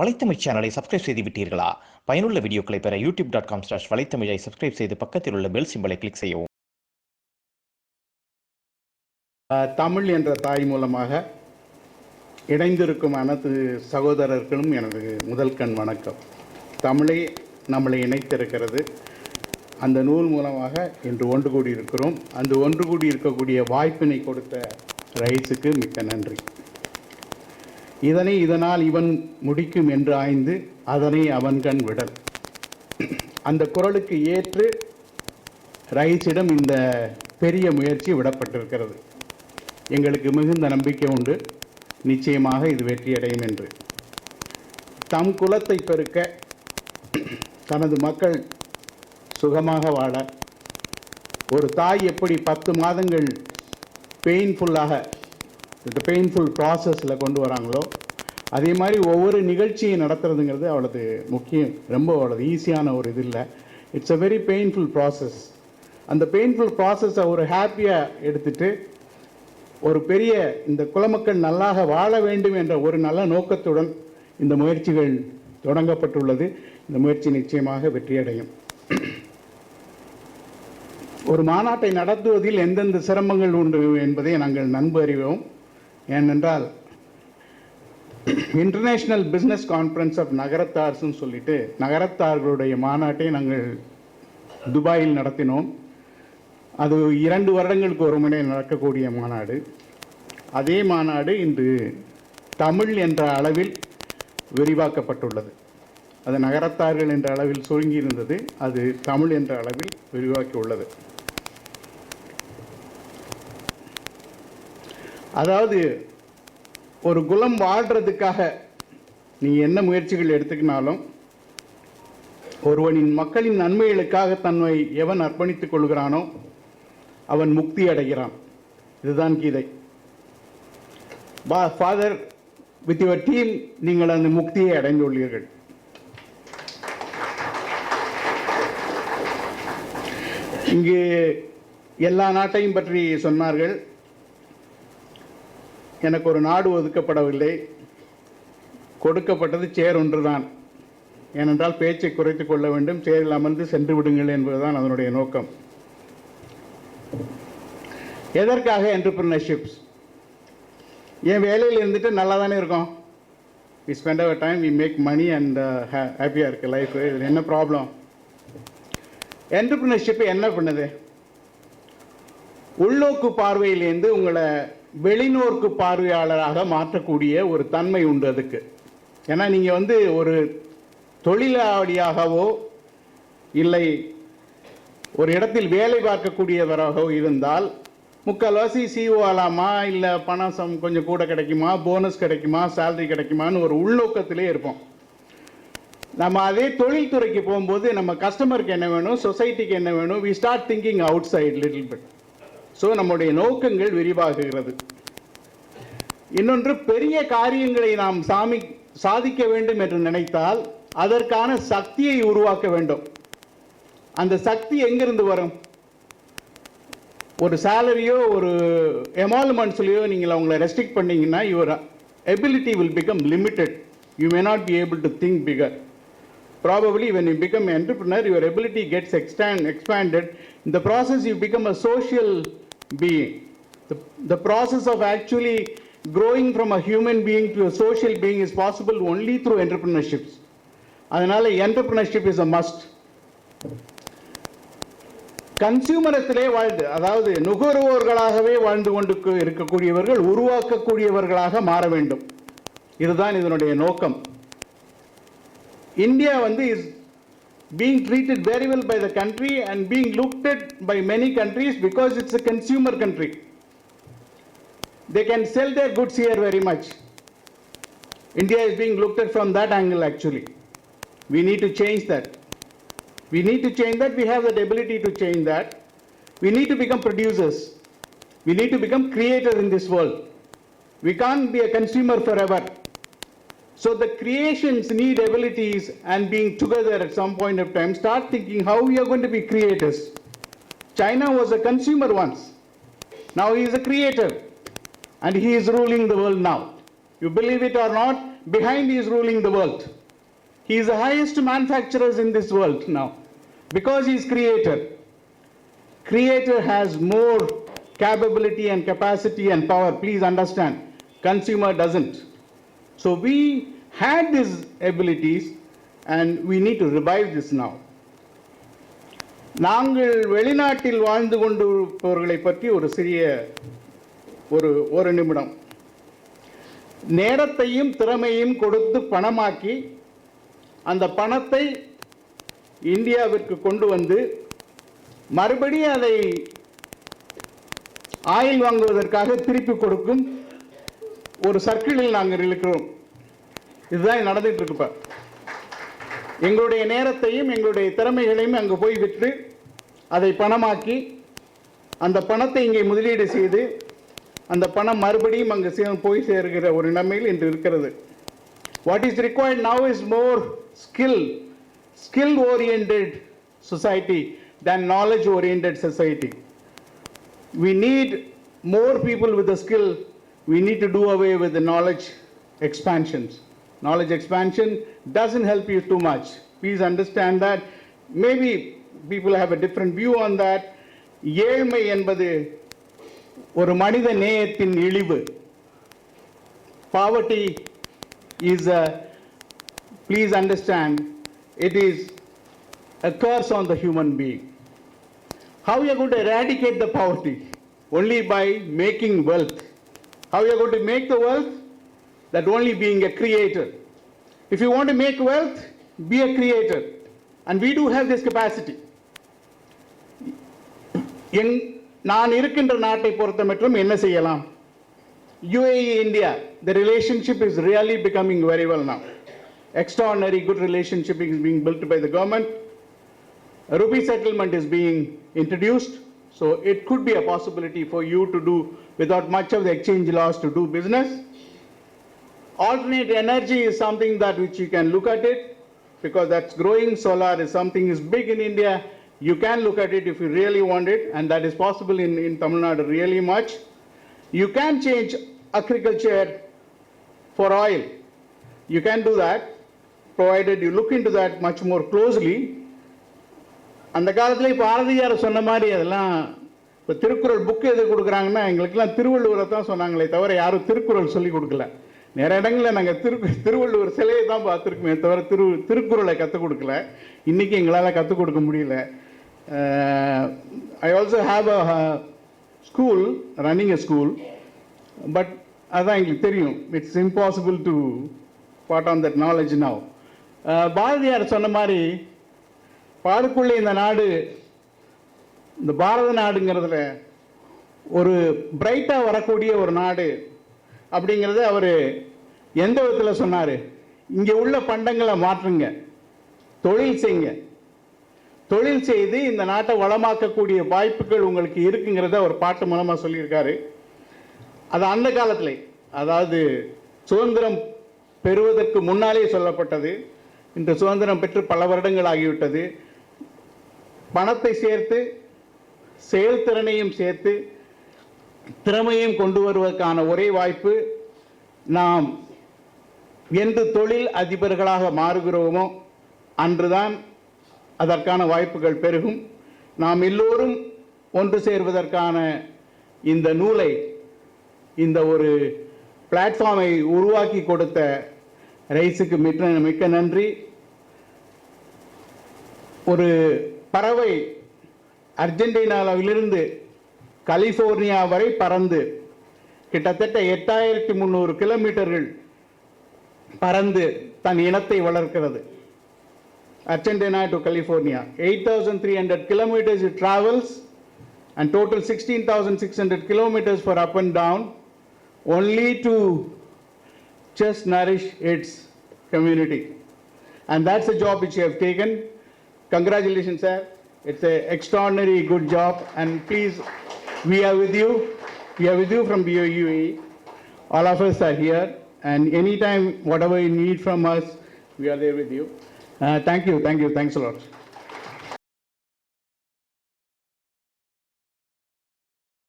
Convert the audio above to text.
வலைத்தமிழ் சேனலை சப்ஸ்கிரைப் செய்து விட்டீர்களா? பயனுள்ள வீடியோக்களை பெற யூடியூப் டாட் காம் ஸ்லாஷ் வலைத்தமிழை சப்ஸ்கிரைப் செய்து பக்கத்தில் உள்ள பெல் சிம்பலை கிளிக் செய்யவும். தமிழ் என்ற தாய் மூலமாக இணைந்திருக்கும் அனைத்து சகோதரர்களும் எனது முதல் கண் வணக்கம். தமிழை நம்மளை இணைத்திருக்கிறது. அந்த நூல் மூலமாக இன்று ஒன்று கூடி இருக்கிறோம் அந்த ஒன்று கூடி இருக்கக்கூடிய வாய்ப்பினை கொடுத்த ரைஸுக்கு மிக்க நன்றி. இதனை இதனால் இவன் முடிக்கும் என்று ஆய்ந்து அதனை அவன் கண் விடல். அந்த குரலுக்கு ஏற்று ரைஸிடம் இந்த பெரிய முயற்சி விடப்பட்டிருக்கிறது. எங்களுக்கு மிகுந்த நம்பிக்கை உண்டு. நிச்சயமாக இது வெற்றியடையும் என்று. தம் குலத்தை பெருக்க தனது மக்கள் சுகமாக வாழ ஒரு தாய் எப்படி பத்து மாதங்கள் பெயின்ஃபுல்லாக இந்த பெயின்ஃபுல் ப்ராசஸில் கொண்டு வராங்களோ அதே மாதிரி ஒவ்வொரு நிகழ்ச்சியை நடத்துறதுங்கிறது அவளது முக்கியம் ரொம்ப அவ்வளவு ஈஸியான ஒரு இது இல்லை. It's a very painful process அந்த பெயின்ஃபுல் ப்ராசஸை ஒரு ஹாப்பியாக எடுத்துட்டு ஒரு பெரிய இந்த குலமக்கள் நல்லாக வாழ வேண்டும் என்ற ஒரு நல்ல நோக்கத்துடன் இந்த முயற்சிகள் தொடங்கப்பட்டுள்ளது. இந்த முயற்சி நிச்சயமாக வெற்றியடையும். ஒரு மாநாட்டை நடத்துவதில் எந்தெந்த சிரமங்கள் உண்டு என்பதை நாங்கள் நன்கு அறிவோம். ஏனென்றால் இன்டர்நேஷ்னல் பிஸ்னஸ் கான்ஃபரன்ஸ் ஆஃப் நகரத்தார்ஸ்ன்னு சொல்லிட்டு நகரத்தார்களுடைய மாநாட்டை நாங்கள் துபாயில் நடத்தினோம். அது இரண்டு வருடங்களுக்கு ஒரு முறை நடக்கக்கூடிய மாநாடு. அதே மாநாடு இன்று தமிழ் என்ற அளவில் விரிவாக்கப்பட்டுள்ளது. அது நகரத்தார்கள் என்ற அளவில் சுருங்கி இருந்தது அது தமிழ் என்ற அளவில் விரிவாக்கி உள்ளது அதாவது ஒரு குலம் வாழ்றதுக்காக நீ என்ன முயற்சிகள் எடுத்துக்கினாலும் ஒருவனின் மக்களின் நன்மைகளுக்காக தன்னை எவன் அர்ப்பணித்துக் கொள்கிறானோ அவன் முக்தி அடைகிறான். இதுதான் கீதை. பா ஃபாதர் வித் யுவர் டீம் நீங்கள் அந்த முக்தியை அடைந்துள்ளீர்கள். இங்கு எல்லா நாட்டையும் பற்றி சொன்னார்கள். எனக்கு ஒரு நாடு ஒதுக்கப்படவில்லை. கொடுக்கப்பட்டது சேர் ஒன்றுதான். ஏனென்றால் பேச்சை குறைத்து கொள்ள வேண்டும் சேரில் அமர்ந்து சென்று விடுங்கள் என்பதுதான் அதனுடைய நோக்கம். எதற்காக என்டர்பிரினர்ஷிப்ஸ் என் வேலையில் இருந்துட்டு நல்லா தானே இருக்கும் we spend our time we make money and ஹாப்பியாக இருக்குது லைஃப் இதில் என்ன ப்ராப்ளம் என்டர்பிரினர்ஷிப் என்ன பண்ணுது? உள்நோக்கு பார்வையிலேருந்து உங்களை வெளிநோக்கு பார்வையாளராக மாற்றக்கூடிய ஒரு தன்மை உண்டு அதுக்கு. ஏன்னா நீங்கள் வந்து ஒரு தொழிலாளியாகவோ இல்லை ஒரு இடத்தில் வேலை பார்க்கக்கூடியவராகவோ இருந்தால் முக்கால்வாசி சிஓ ஆகலாமா இல்லை பணம் சம் கொஞ்சம் கூட கிடைக்குமா போனஸ் கிடைக்குமா சேலரி கிடைக்குமான்னு ஒரு உள்நோக்கத்திலே இருப்போம். நம்ம அதே தொழில்துறைக்கு போகும்போது நம்ம கஸ்டமருக்கு என்ன வேணும் சொசைட்டிக்கு என்ன வேணும் we start thinking outside little bit so நம்முடைய நோக்கங்கள் விரிவாகுகிறது இன்னொன்று பெரிய காரியங்களை நாம் சாமி சாதிக்க வேண்டும் என்று நினைத்தால் அதற்கான சக்தியை உருவாக்க வேண்டும். அந்த சக்தி எங்கிருந்து வரும்? ஒரு சேலரியோ ஒரு எமால்மெண்ட்ஸ்லையோ நீங்கள் அவங்கள ரெஸ்ட்ரிக்ட் பண்ணீங்கன்னா your ability will become limited you may not be able to think bigger probably when you become entrepreneur your ability gets extend expanded இந்த process you become a social being. The, the process of actually growing from a human being to a social being is possible only through entrepreneurships. அதனால் entrepreneurship is a must கன்சியூமரத்திலே வாழ்ந்து அதாவது நுகர்வோர்களாகவே வாழ்ந்து கொண்டு இருக்கக்கூடியவர்கள் உருவாக்கக்கூடியவர்களாக மாற வேண்டும் இதுதான் இதனுடைய நோக்கம் இந்தியா வந்து is being treated very well by the country and being looked at by many countries because it's a consumer country. They can sell their goods here very much. India is being looked at from that angle actually. We need to change that. We need to change that. We have that ability to change that. We need to become producers. We need to become creators in this world. We can't be a consumer forever. So the creations need abilities and being together at some point of time, start thinking how we are going to be creators. China was a consumer once. Now he is a creator. And he is ruling the world now. You believe it or not, behind he is ruling the world. He is the highest manufacturers in this world now because he is creator. Creator has more capability and capacity and power. Please understand. Consumer doesn't. So we had these abilities and we need to revive this now. நாங்கள் வெளிநாட்டில் வாழ்ந்து கொண்டிருப்பவர்களை பற்றி ஒரு சிறிய ஒரு ஒரு நிமிடம் நேரத்தையும் திறமையும் கொடுத்து பணமாக்கி அந்த பணத்தை இந்தியாவிற்கு கொண்டு வந்து மறுபடியும் அதை ஆயில் வாங்குவதற்காக திருப்பி கொடுக்கும் ஒரு சர்க்கிளில் நாங்கள் இருக்கிறோம் இதுதான் நடந்துட்டு இருக்குப்ப எங்களுடைய நேரத்தையும் எங்களுடைய திறமைகளையும் அங்கே போய் விற்று அதை பணமாக்கி அந்த பணத்தை இங்கே முதலீடு செய்து அந்த பணம் மறுபடியும் அங்கு சே- போய் சேர்கிற ஒரு நிலைமையில் இன்று இருக்கிறது. What is required now is more skill skill orient society than knowledge orient society we need more people with skill we need to do away with the knowledge expansions knowledge expansion doesn't help you too much please understand that maybe people have a different view on that ஏழ்மை என்பது ஒரு மனித நேயத்தின் இழிவு poverty is a please understand it is a curse on the human being how you are going to eradicate the poverty only by making wealth how you are going to make the wealth that only being a creator if you want to make wealth be a creator and we do have this capacity எங் நான் இருக்கின்ற நாட்டை பொறுத்த மட்டும் என்ன செய்யலாம் UAE India, the relationship is really becoming very well now. Extraordinary good relationship is being built by the government. A rupee settlement is being introduced, so it could be a possibility for you to do without much of the exchange laws to do business. Alternate energy is something that which you can look at it because that's growing. Solar is something is big in India. You can look at it if you really want it, and that is possible in, in Tamil Nadu really much. You can change agriculture for oil. You can do that, provided you look into that much more closely. அந்த காலத்தில் இப்போ பாரதியார் சொன்ன மாதிரி அதெல்லாம் இப்போ Thirukkural book எது கொடுக்குறாங்கன்னா எங்களுக்கெல்லாம் திருவள்ளுவரை தான் சொன்னாங்களே தவிர யாரும் திருக்குறள் சொல்லி கொடுக்கல. நிறைய இடங்களில் நாங்கள் திரு திருவள்ளுவர் சிலையை தான் பார்த்துருக்குமே தவிர திரு திருக்குறளை கற்றுக் கொடுக்கல. இன்றைக்கி எங்களால் கற்றுக் கொடுக்க முடியல. I also have a school running a school but அதுதான் எங்களுக்கு தெரியும். It's impossible to put on that knowledge now Bharathiyar சொன்ன மாதிரி பாருக்குள்ளே இந்த நாடு இந்த பாரத நாடுங்கிறதுல ஒரு பிரைட்டாக வரக்கூடிய ஒரு நாடு அப்படிங்கிறத அவர் எந்த விதத்தில் சொன்னார்? இங்கே உள்ள பண்டங்களை மாற்றுங்க தொழில் செய்யுங்க. தொழில் செய்து இந்த நாட்டை வளமாக்கக்கூடிய வாய்ப்புகள் உங்களுக்கு இருக்குங்கிறத ஒரு பாட்டு மூலமாக சொல்லியிருக்காரு. அது அந்த காலத்தில் அதாவது சுதந்திரம் பெறுவதற்கு முன்னாலே சொல்லப்பட்டது. இன்று சுதந்திரம் பெற்று பல வருடங்கள் ஆகிவிட்டது. பணத்தை சேர்த்து செயல்திறனையும் சேர்த்து திறமையும் கொண்டு வருவதற்கான ஒரே வாய்ப்பு நாம் என்று தொழில் அதிபர்களாக மாறுகிறோமோ அன்றுதான் அதற்கான வாய்ப்புகள் பெருகும். நாம் எல்லோரும் ஒன்று சேர்வதற்கான இந்த நூலை இந்த ஒரு பிளாட்ஃபார்மை உருவாக்கி கொடுத்த ரைஸுக்கு மிக்க மிக்க நன்றி. ஒரு பறவை அர்ஜென்டினாவிலிருந்து கலிஃபோர்னியா வரை பறந்து கிட்டத்தட்ட எட்டாயிரத்தி முந்நூறு கிலோமீட்டர்கள் பறந்து தன் இனத்தை வளர்க்கிறது Argentina to California eight thousand three hundred kilometers travels and total sixteen thousand six hundred kilometers for up and down only to just nourish its community and that's the job which you have. Congratulations, sir. It's an extraordinary good job and please, we are with you. We are with you from BOUE. All of us are here and anytime, whatever you need from us, we are there with you. Uh, Thank you, thank you, thanks a lot.